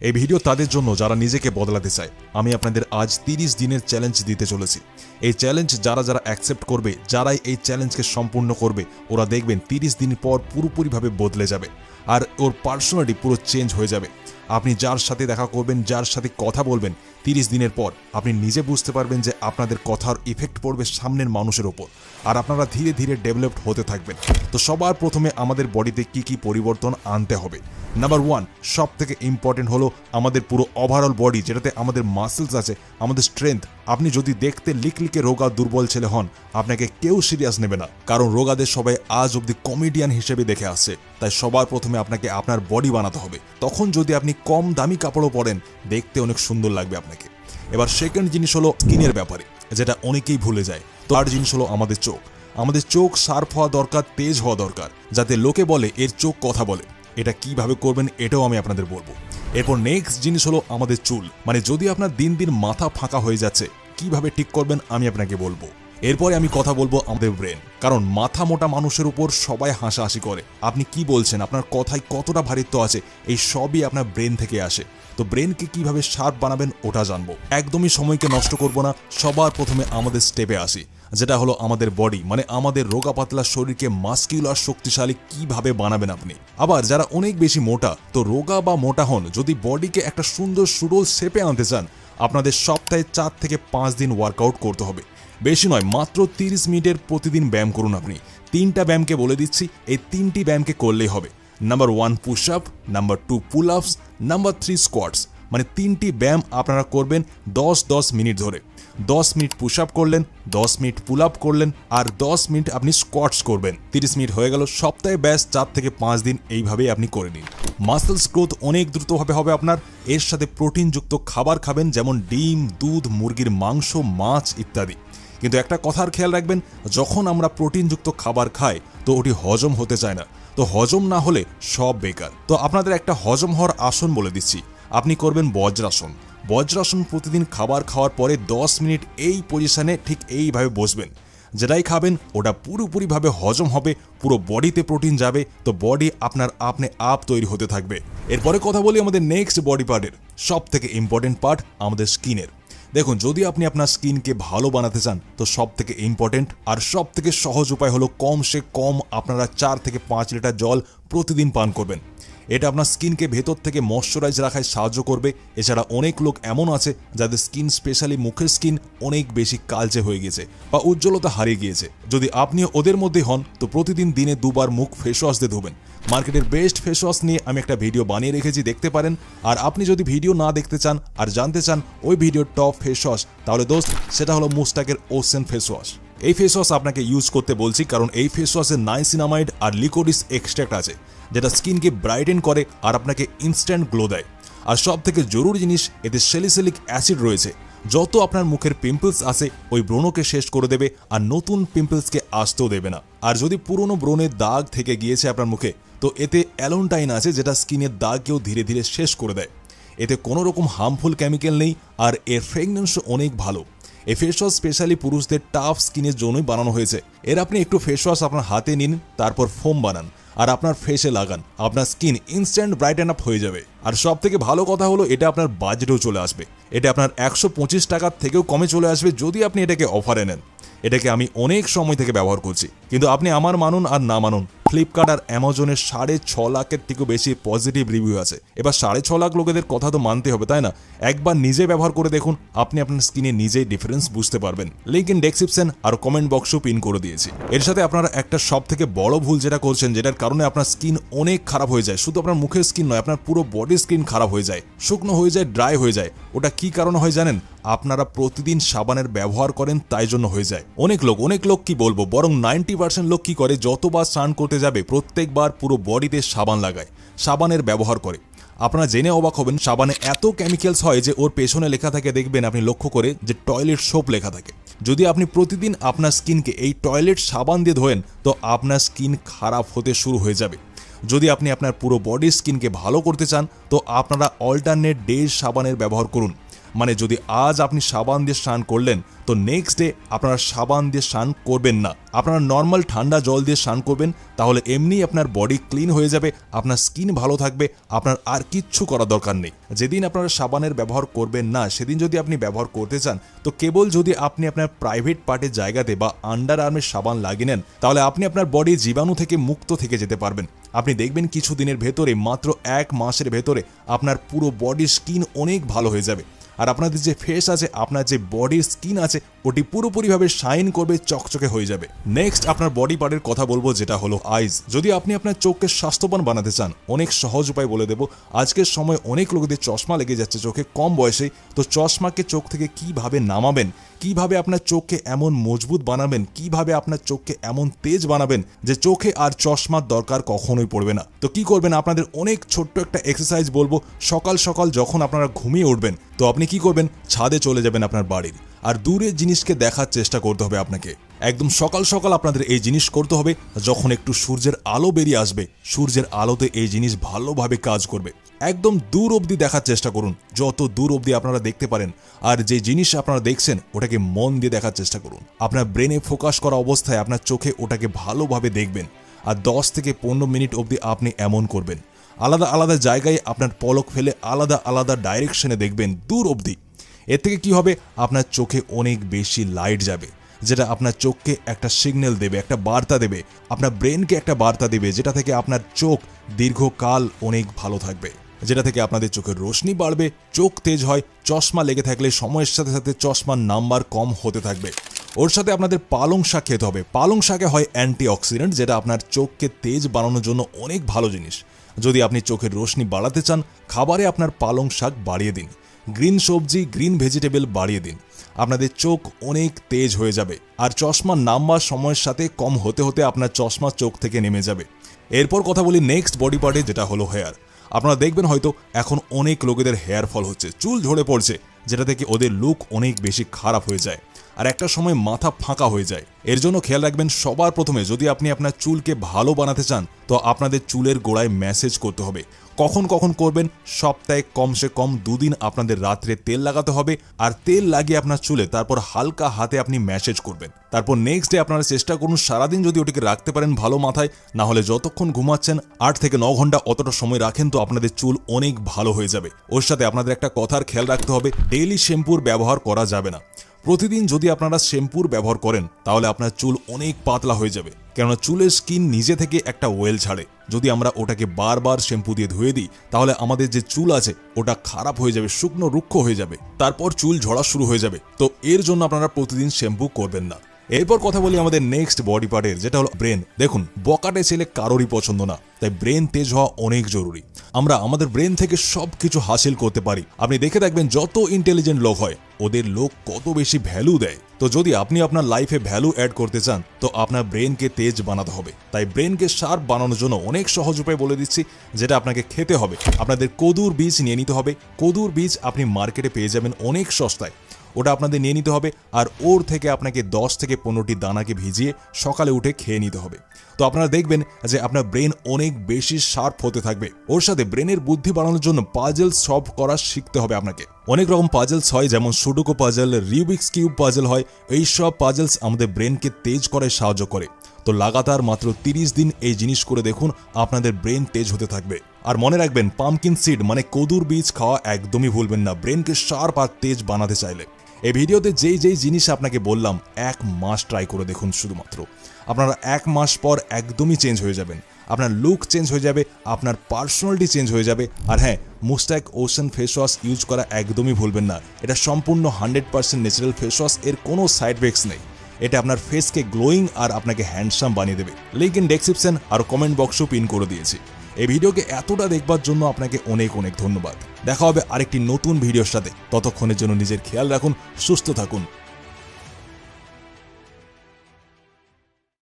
এই ভিডিও তাদের জন্য যারা নিজেকে বদলাতে চায়। আমি আপনাদের আজ তিরিশ দিনের চ্যালেঞ্জ দিতে চলেছি। এই চ্যালেঞ্জ যারা যারা অ্যাকসেপ্ট করবে, যারাই এই চ্যালেঞ্জকে সম্পূর্ণ করবে, ওরা দেখবেন তিরিশ দিন পর পুরোপুরিভাবে বদলে যাবে। আর ওর পার্সোনালিটি পুরো চেঞ্জ হয়ে যাবে। আপনি যার সাথে দেখা করবেন, যার সাথে কথা বলবেন তিরিশ দিনের পর আপনি নিজে বুঝতে পারবেন যে আপনাদের কথার ইফেক্ট পড়বে সামনের মানুষের ওপর। আর আপনারা ধীরে ধীরে ডেভেলপড হতে থাকবেন। তো সবার প্রথমে আমাদের বডিতে কি কি পরিবর্তন আনতে হবে? নাম্বার ওয়ান সব থেকে ইম্পর্টেন্ট হলো আমাদের পুরো ওভারঅল বডি যেটাতে আমাদের মাসেলস আছে, আমাদের স্ট্রেংথ আপনি যদি দেখতে লিকলিকে রোগা দুর্বল ছেলে হন, আপনাকে কেউ সিরিয়াস নেবে না। কারণ রোগাদের সবাই আজ অব্দি কমেডিয়ান হিসেবে দেখে আসছে। তাই সবার প্রথমে আপনাকে আপনার বডি বানাতে হবে। তখন যদি আপনি কম দামি কাপড়ও পরেন, দেখতে অনেক সুন্দর লাগবে আপনাকে। এবার সেকেন্ড জিনিস হলো স্কিনের ব্যাপারে, যেটা অনেকেই ভুলে যায়। তার জিনিস হলো আমাদের চোখ। আমাদের চোখ শার্প হওয়া দরকার, তেজ হওয়া দরকার, যাতে লোকে বলে এর চোখ কথা বলে। এটা কীভাবে করবেন এটাও আমি আপনাদের বলব। এরপর নেক্সট জিনিস হলো আমাদের চুল। মানে যদি আপনার দিন দিন মাথা ফাঁকা হয়ে যাচ্ছে, কীভাবে ঠিক করবেন আমি আপনাকে বলব। এরপরে আমি কথা বলব আমাদের ব্রেন। কারণ মাথা মোটা মানুষের উপর সবাই হাসাহাসি করে। আপনি কি বলছেন? আপনার কথায় কতটা ভারিত্ব আছে? এই সবই আপনার ব্রেন থেকে আসে। তো ব্রেনকে কীভাবে শার্প বানাবেন ওটা জানব। একদমই সময়কে নষ্ট করব না। সবার প্রথমে আমাদের স্টেপে আসি। যেটা হলো আমাদের বডি মানে আমাদের রোগা পাতলা শরীরকে মাস্কিউলার শক্তিশালী কীভাবে বানাবেন আপনি। আবার যারা অনেক বেশি মোটা, তো রোগা বা মোটা হন, যদি বডিকে একটা সুন্দর সুডোল শেপে আনতে চান, আপনাদের সপ্তাহে চার থেকে পাঁচ দিন ওয়ার্কআউট করতে হবে। বেশি নয়, মাত্র তিরিশ মিনিটের প্রতিদিন ব্যায়াম করুন আপনি। তিনটা ব্যায়ামকে বলে দিচ্ছি, এই তিনটি ব্যায়ামকে করলেই হবে। Number one push up number two pull ups number three squats মানে তিনটি ব্যায়াম আপনারা করবেন দশ দশ মিনিট ধরে। দশ মিনিট পুশ আপ করলেন, দশ মিনিট পুল আপ করলেন, আর দশ মিনিট আপনি স্কোয়াটস করবেন। তিরিশ মিনিট হয়ে গেল, সপ্তাহে ব্যাস চার থেকে পাঁচ দিন এইভাবেই আপনি করে নিন। মাসেলস গ্রোথ অনেক দ্রুতভাবে হবে আপনার। এর সাথে প্রোটিনযুক্ত খাবার খাবেন, যেমন ডিম, দুধ, মুরগির মাংস, মাছ ইত্যাদি। কিন্তু একটা কথার খেয়াল রাখবেন, যখন আমরা প্রোটিনযুক্ত খাবার খাই, তো ওটি হজম হতে চায় না। তো হজম না হলে সব বেকার। তো আপনাদের একটা হজম হওয়ার আসন বলে দিচ্ছি। আপনি করবেন বজ্রাসন। বজ্রাসন প্রতিদিন খাবার খাওয়ার পরে দশ মিনিট এই পজিশনে ঠিক এইভাবে বসবেন। যেটাই খাবেন, ওটা পুরোপুরিভাবে হজম হবে, পুরো বডিতে প্রোটিন যাবে, তো বডি আপনার আপনি আপ তৈরি হতে থাকবে। এরপরে কথা বলি আমাদের নেক্সট বডি পার্টের সব থেকে ইম্পর্টেন্ট পার্ট আমাদের স্কিনের। দেখুন, যদি আপনি আপনার স্কিনকে ভালো বানাতে চান, তো সব থেকে ইম্পর্টেন্ট আর সব থেকে সহজ উপায় হলো কম সে কম আপনারা চার থেকে পাঁচ লিটার জল প্রতিদিন পান করবেন। এটা আপনার স্কিনকে ভেতর থেকে ময়শ্চারাইজ রাখায় সাহায্য করবে। এছাড়া অনেক লোক এমন আছে যাদের স্কিন, স্পেশালি মুখের স্কিন, অনেক বেশি কালচে হয়ে গেছে বা উজ্জ্বলতা হারিয়ে গিয়েছে। যদি আপনি ওদের মধ্যে হন, তো প্রতিদিন দিনে দুবার মুখ ফেস ওয়াশ দিয়ে ধোবেন। মার্কেটের বেস্ট ফেস ওয়াশ নিয়ে আমি একটা ভিডিও বানিয়ে রেখেছি, দেখতে পারেন। আর আপনি যদি ভিডিও না দেখতে চান আর জানতে চান, ওই ভিডিওর টপ ফেস ওয়াশ তাহলে দোস্ত, সেটা হলো মুস্টাকের ওসেন ফেস ওয়াশ এই ফেস ওয়াশ আপনাকে ইউজ করতে বলছি, কারণ এই ফেস ওয়াশে নাইসিনামাইড আর লিকোডিস এক্সট্র্যাক্ট আছে, যেটা স্কিনকে ব্রাইটেন করে আর আপনাকে ইনস্ট্যান্ট গ্লো দেয়। আর সব থেকে জরুরি জিনিস, এতে সেলিসেলিক অ্যাসিড রয়েছে। যত আপনার মুখের পিম্পলস আসে ওই ব্রণকে শেষ করে দেবে, আর নতুন পিম্পলসকে আসতেও দেবে না। আর যদি পুরনো ব্রণের দাগ থেকে গিয়েছে আপনার মুখে, তো এতে অ্যালোনটাইন আছে, যেটা স্কিনের দাগকেও ধীরে ধীরে শেষ করে দেয়। এতে কোনো রকম হার্মফুল কেমিক্যাল নেই, আর এর ফ্রেগনেন্সও অনেক ভালো। এই ফেস ওয়াশ স্পেশালি পুরুষদের টাফ স্কিনের জন্যই বানানো হয়েছে। এর আপনি একটু ফেস ওয়াশ আপনার হাতে নিন, তারপর ফোম বানান। আর আপনার ফেসে লাগান, আপনার skin instant bright brighten up হয়ে যাবে। আর সব থেকে ভালো কথা হলো, এটা আপনার বাজেটেও চলে আসবে। এটা আপনার একশো পঁচিশ টাকার থেকেও কমে চলে আসবে যদি আপনি এটাকে অফারে নেন। এটাকে আমি অনেক সময় থেকে ব্যবহার করছি। কিন্তু আপনি আমার মানুন আর না মানুন ফ্লিপকার্ট আর অ্যামাজনের সাড়ে ছ লাখের থেকেও বেশি পজিটিভ রিভিউ আছে। এবার সাড়ে ছ লাখ লোকেদের কথা তো মানতে হবে, তাই না? একবার নিজে ব্যবহার করে দেখুন, আপনি আপনার স্কিনে নিজেই ডিফারেন্স বুঝতে পারবেন। লিঙ্ক ইন ডেসক্রিপশন আর কমেন্ট বক্সও পিন করে দিয়েছি। এর সাথে আপনারা একটা সব থেকে বড় ভুল যেটা করছেন, যেটার কারণে আপনার স্কিন অনেক খারাপ হয়ে যায়। শুধু আপনার মুখের স্কিন নয়, আপনার পুরো বডি স্কিন খারাপ হয়ে যায়। শুকনো হয়ে যায় ড্রাই হয়ে যায়। ওটা কি কারণ হয় জানেন? আপনারা প্রতিদিন সাবানের ব্যবহার করেন, তাই জন্য হয়ে যায়। অনেক লোক অনেক লোক কি বলব, বরং নাইনটি পার্সেন্ট লোক কি করে, যতবার স্নান করতে যাবে, প্রত্যেকবার পুরো বডিতে সাবান লাগায়, সাবানের ব্যবহার করে। আপনারা জেনে অবাক হবেন, সাবানে এত কেমিক্যালস হয় যে ওর পেছনে লেখা থাকে, দেখবেন আপনি লক্ষ্য করে যে টয়লেট সোপ লেখা থাকে। যদি আপনি প্রতিদিন আপনার স্কিনকে এই টয়লেট সাবান দিয়ে ধোয়েন, তো আপনার স্কিন খারাপ হতে শুরু হয়ে যাবে। যদি আপনি আপনার পুরো বডির স্কিনকে ভালো করতে চান, তো আপনারা অল্টারনেট ডে সাবানের ব্যবহার করুন। মানে যদি আজ আপনি সাবান দিয়ে স্নান করলেন, তো নেক্সট ডে আপনারা সাবান দিয়ে স্নান করবেন না। আপনারা নর্মাল ঠান্ডা জল দিয়ে স্নান করবেন, তাহলে এমনি আপনার বডি ক্লিন হয়ে যাবে, আপনার স্কিন ভালো থাকবে, আপনার আর কিচ্ছু করা দরকার নেই। যেদিন আপনারা সাবানের ব্যবহার করবেন না, সেদিন যদি আপনি ব্যবহার করতে চান, তো কেবল যদি আপনি আপনার প্রাইভেট পার্টের জায়গাতে বা আন্ডার আর্মের সাবান লাগিয়ে নেন, তাহলে আপনি আপনার বডি জীবাণু থেকে মুক্ত থেকে যেতে পারবেন। আপনি দেখবেন কিছু দিনের ভেতরে, মাত্র এক মাসের ভেতরে, আপনার পুরো বডি স্কিন অনেক ভালো হয়ে যাবে। আর আপনাদের যে ফেস আছে, আপনার যে বডির স্কিন আছে, ওটি পুরোপুরিভাবে শাইন করবে, চকচকে হয়ে যাবে। নেক্সট আপনার বডি পার্টের কথা বলব, যেটা হলো আইজ যদি আপনি আপনার চোখকে স্বাস্থ্যবান বানাতে চান, অনেক সহজ উপায় বলে দেবো। আজকের সময় অনেক লোকদের চশমা লেগে যাচ্ছে চোখে কম বয়সে তো চশমাকে চোখ থেকে কীভাবে নামাবেন? কীভাবে আপনার চোখকে এমন মজবুত বানাবেন? কীভাবে আপনার চোখকে এমন তেজ বানাবেন যে চোখে আর চশমার দরকার কখনোই পড়বে না? তো কি করবেন? আপনাদের অনেক ছোট্ট একটা এক্সারসাইজ বলব। সকাল সকাল যখন আপনারা ঘুমিয়ে উঠবেন, তো আপনি কি করবেন? ছাদে চলে যাবেন আপনার বাড়ির। আর দূরের জিনিসকে দেখার চেষ্টা করতে হবে আপনাকে। একদম সকাল সকাল আপনাদের এই জিনিস করতে হবে, যখন একটু সূর্যের আলো বেরিয়ে আসবে, সূর্যের আলোতে এই জিনিস ভালোভাবে কাজ করবে। একদম দূর অবধি দেখার চেষ্টা করুন, যত দূর অবধি আপনারা দেখতে পারেন, আর যে জিনিস আপনারা দেখছেন, ওটাকে মন দিয়ে দেখার চেষ্টা করুন। আপনার ব্রেনে ফোকাস করা অবস্থায় আপনার চোখে ওটাকে ভালোভাবে দেখবেন, আর দশ থেকে পনেরো মিনিট অবধি আপনি এমন করবেন। আলাদা আলাদা জায়গায় আপনার পলক ফেলে আলাদা আলাদা ডাইরেকশনে দেখবেন, দূর অবধি। এর থেকে কি হবে? আপনার চোখে অনেক বেশি লাইট যাবে, যেটা আপনার চোখকে একটা সিগন্যাল দেবে, একটা বার্তা দেবে। আপনার ব্রেনকে একটা বার্তা দেবে, যেটা থেকে আপনার চোখ দীর্ঘকাল অনেক ভালো থাকবে। যেটা থেকে আপনাদের চোখের রোশনি বাড়বে, চোখ তেজ হয়, চশমা লেগে থাকলে সময়ের সাথে সাথে চশমার নাম্বার কম হতে থাকবে। ওর সাথে আপনাদের পালং শাক খেতে হবে। পালং শাকে হয় অ্যান্টি অক্সিডেন্ট যেটা আপনার চোখকে তেজ বানানোর জন্য অনেক ভালো জিনিস। যদি আপনি চোখের রোশনি বাড়াতে চান, খাবারে আপনার পালং শাক বাড়িয়ে দিন। গ্রিন সবজি, গ্রিন ভেজিটেবল বাড়িয়ে দিন। আপনাদের চোখ অনেক তেজ হয়ে যাবে। আর চশমা নাম্বার সময়ের সাথে কম হতে হতে আপনার চশমা চোখ থেকে নেমে যাবে। এরপর কথা বলি নেক্সট বডি পার্টে যেটা হলো হেয়ার আপনারা দেখবেন হয়তো এখন অনেক লোকেদের হেয়ার ফল হচ্ছে, চুল ঝরে পড়ছে, যেটা থেকে ওদের লুক অনেক বেশি খারাপ হয়ে যায়। আর একটা সময় মাথা ফাঁকা হয়ে যায়। এর জন্য খেয়াল রাখবেন, সবার প্রথমে যদি আপনি আপনার চুলকে ভালো বানাতে চান, তো আপনাদের চুলের গোড়ায় মেসেজ করতে হবে। কখন কখন করবেন, সপ্তাহে কমসে কম দুদিন আপনাদের রাত্রে তেল লাগাতে হবে, আর তেল লাগিয়ে আপনার চুলে তারপর হালকা হাতে আপনি ম্যাসেজ করবেন। তারপর নেক্সট ডে আপনারা চেষ্টা করুন, সারাদিন যদি ওটিকে রাখতে পারেন ভালো মাথায়, না হলে যতক্ষণ ঘুমাচ্ছেন, আট থেকে ন ঘণ্টা অতটা সময় রাখেন, তো আপনাদের চুল অনেক ভালো হয়ে যাবে। ওর সাথে আপনাদের একটা কথার খেয়াল রাখতে হবে ডেইলি শ্যাম্পুর ব্যবহার করা যাবে না। প্রতিদিন যদি আপনারা শ্যাম্পুর ব্যবহার করেন, তাহলে আপনার চুল অনেক পাতলা হয়ে যাবে। কেননা চুলের স্কিন নিজে থেকে একটা ওয়েল ছাড়ে। যদি আমরা ওটাকে বারবার শ্যাম্পু দিয়ে ধুয়ে দিই, তাহলে আমাদের যে চুল আছে, ওটা খারাপ হয়ে যাবে, শুকনো রুক্ষ হয়ে যাবে। তারপর চুল ঝরা শুরু হয়ে যাবে। তো এর জন্য আপনারা প্রতিদিন শ্যাম্পু করবেন না। এরপর কথা বলি আমাদের নেক্সট বডি পার্টের যেটা হলো ব্রেন দেখুন, বকাটে ছেলে কারোরই পছন্দ না, তাই ব্রেন তেজ হওয়া অনেক জরুরি। আমরা আমাদের ব্রেন থেকে সব কিছু হাসিল করতে পারি। আপনি দেখে থাকবেন যত ইন্টেলিজেন্ট লোক হয়, ওদের লোক কত বেশি ভ্যালু দেয়। তো যদি আপনি আপনার লাইফে ভ্যালু অ্যাড করতে চান, তো আপনার ব্রেনকে তেজ বানাতে হবে। তাই ব্রেনকে শার্প বানানোর জন্য অনেক সহজ উপায় বলে দিচ্ছি, যেটা আপনাকে খেতে হবে। আপনাদের কদুর বীজ নিয়ে নিতে হবে। কদুর বীজ আপনি মার্কেটে পেয়ে যাবেন অনেক সস্তায়। ওটা আপনাদের নিয়ে নিতে হবে আর ওর থেকে আপনাকে দশ থেকে পনেরোটি দানাকে ভিজিয়ে সকালে উঠে খেয়ে নিতে হবে। তো আপনারা দেখবেন যে আপনার ব্রেন অনেক বেশি শার্প হতে থাকবে। ওর সাথে ব্রেনের বুদ্ধি বাড়ানোর জন্য পাজেল সলভ করা শিখতে হবে আপনাকে। অনেক রকম পাজেলস হয়, যেমন sudoku puzzle, Rubik's cube puzzle হয়। এই সব পাজেলস আমাদের ব্রেনকে তেজ করে সাহায্য করে। তো লাগাতার মাত্র তিরিশ দিন এই জিনিস করে দেখুন, আপনাদের ব্রেন তেজ হতে থাকবে। আর মনে রাখবেন, পামকিন সিড মানে কদুর বীজ খাওয়া একদমই ভুলবেন না। ব্রেনকে শার্প আর তেজ বানাতে চাইলে। এই ভিডিওতে যেই যেই জিনিস আপনাকে বললাম, এক মাস ট্রাই করে দেখুন শুধুমাত্র। আপনারা এক মাস পর একদমই চেঞ্জ হয়ে যাবেন। আপনার লুক চেঞ্জ হয়ে যাবে, আপনার পার্সোনালিটি চেঞ্জ হয়ে যাবে। আর হ্যাঁ Mustaq ocean face wash use করা একদমই ভুলবেন না। এটা সম্পূর্ণ hundred percent natural face wash এর কোনো সাইড এফেক্টস নেই। এটা আপনার ফেসকে গ্লোয়িং আর আপনাকে হ্যান্ডসাম বানিয়ে দেবে। লিঙ্ক ইন ডেসক্রিপশন আর কমেন্ট বক্সও পিন করে দিয়েছি। এই ভিডিওকে এতটা দেখবার জন্য আপনাকে অনেক অনেক ধন্যবাদ। দেখা হবে আরেকটি নতুন ভিডিওর সাথে। ততক্ষণের জন্য নিজের খেয়াল রাখুন, সুস্থ থাকুন।